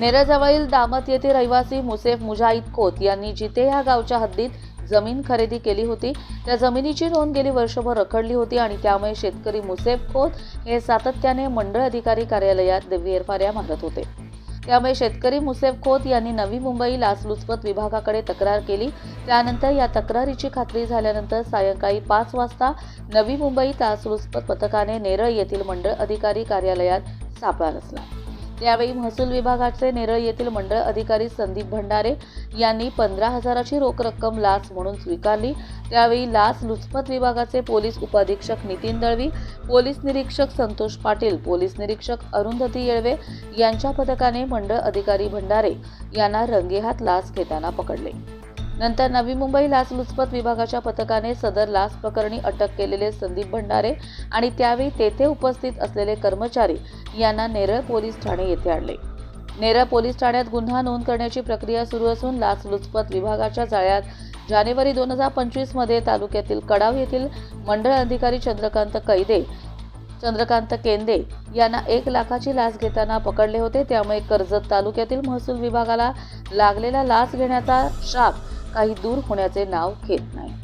नेरजवळील दामत येथे रहिवासी मुसेफ मुजाहिद खोत यांनी जिते या गावच्या हद्दीत जमीन खरेदी केली होती त्या जमिनीची नोंद गेली वर्षभर रखडली होती आणि त्यामुळे शेतकरी मुसेफ खोत हे सातत्याने मंडळ अधिकारी कार्यालयात फेरफाऱ्या मारत होते. त्यामुळे शेतकरी मुसेफ खोत यांनी नवी मुंबई लाचलुचपत विभागाकडे तक्रार केली. त्यानंतर या तक्रारीची खात्री झाल्यानंतर सायंकाळी पाच वाजता नवी मुंबई लाचलुचपत पथकाने नेरळ येथील मंडळ अधिकारी कार्यालयात सापळा रचला. त्यावेळी महसूल विभागाचे नेरळ येथील मंडळ अधिकारी संदीप भंडारे यांनी पंधरा हजाराची रोख रक्कम लाच म्हणून स्वीकारली. त्यावेळी लाच लुचपत विभागाचे पोलीस उपअधीक्षक नितीन दळवी पोलीस निरीक्षक संतोष पाटील पोलीस निरीक्षक अरुंधती येळवे यांच्या पथकाने मंडळ अधिकारी भंडारे यांना रंगेहात लाच घेताना पकडले. नंतर नवी मुंबई लाचलुचपत विभागाच्या पथकाने सदर लाच प्रकरणी अटक केलेले संदीप भंडारे आणि त्यावेळी तेथे उपस्थित असलेले कर्मचारी यांना नेरळ पोलीस ठाणे येथे आणले. नेरळ पोलीस ठाण्यात गुन्हा नोंद करण्याची प्रक्रिया सुरू असून लाचलुचपत विभागाच्या जाळ्यात जानेवारी दोन हजार पंचवीसमध्ये तालुक्यातील कडाव येथील मंडळ अधिकारी चंद्रकांत कैदे चंद्रकांत केंदे यांना एक लाखाची लाच घेताना पकडले होते. त्यामुळे कर्जत तालुक्यातील महसूल विभागाला लागलेला लाच घेण्याचा शाप काही दूर होण्याचे नाव घेत नाही.